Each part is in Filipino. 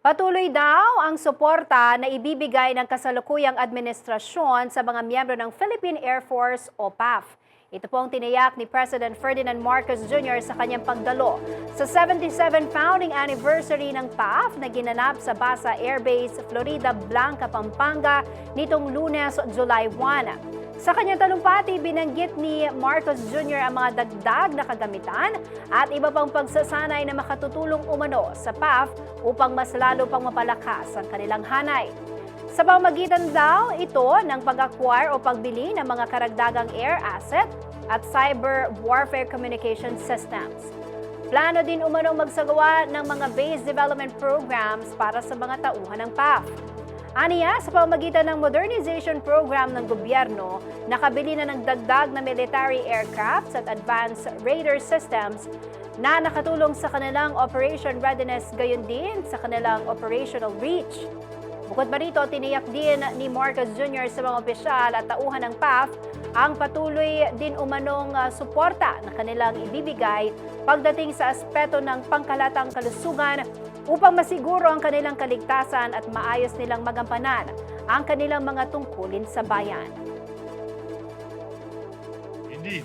Patuloy daw ang suporta na ibibigay ng kasalukuyang administrasyon sa mga miyembro ng Philippine Air Force o PAF. Ito po ang tiniyak ni President Ferdinand Marcos Jr. sa kanyang pagdalo sa 77 founding anniversary ng PAF na ginanap sa Basa Air Base, Florida Blanca, Pampanga nitong lunes, July 1. Sa kanyang talumpati, binanggit ni Marcos Jr. ang mga dagdag na kagamitan at iba pang pagsasanay na makatutulong umano sa PAF upang mas lalo pang mapalakas ang kanilang hanay. Sa pamagitan daw ito ng pag-acquire o pagbili ng mga karagdagang air asset at cyber warfare communication systems. Plano din umano magsagawa ng mga base development programs para sa mga tauhan ng PAF. Aniya, sa pamagitan ng modernization program ng gobyerno, nakabili na ng dagdag na military aircrafts at advanced radar systems na nakatulong sa kanilang operation readiness gayon din sa kanilang operational reach. Bukod pa rito, tiniyak din ni Marcos Jr. sa mga opisyal at tauhan ng PAF ang patuloy din umanong ah, suporta na kanilang ibibigay pagdating sa aspeto ng pangkalatang kalusugan upang masiguro ang kanilang kaligtasan at maayos nilang magampanan ang kanilang mga tungkulin sa bayan. Indeed,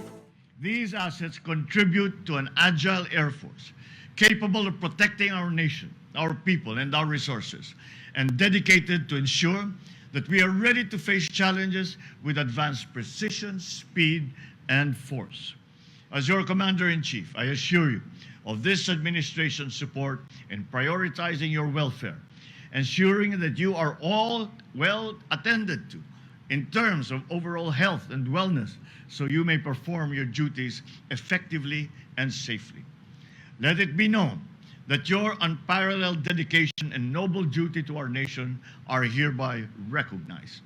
these assets contribute to an agile Air Force capable of protecting our nation, our people, and our resources, and dedicated to ensure that we are ready to face challenges with advanced precision, speed, and force. As your Commander in Chief, I assure you of this administration's support in prioritizing your welfare, ensuring that you are all well attended to in terms of overall health and wellness so you may perform your duties effectively and safely. Let it be known that your unparalleled dedication and noble duty to our nation are hereby recognized.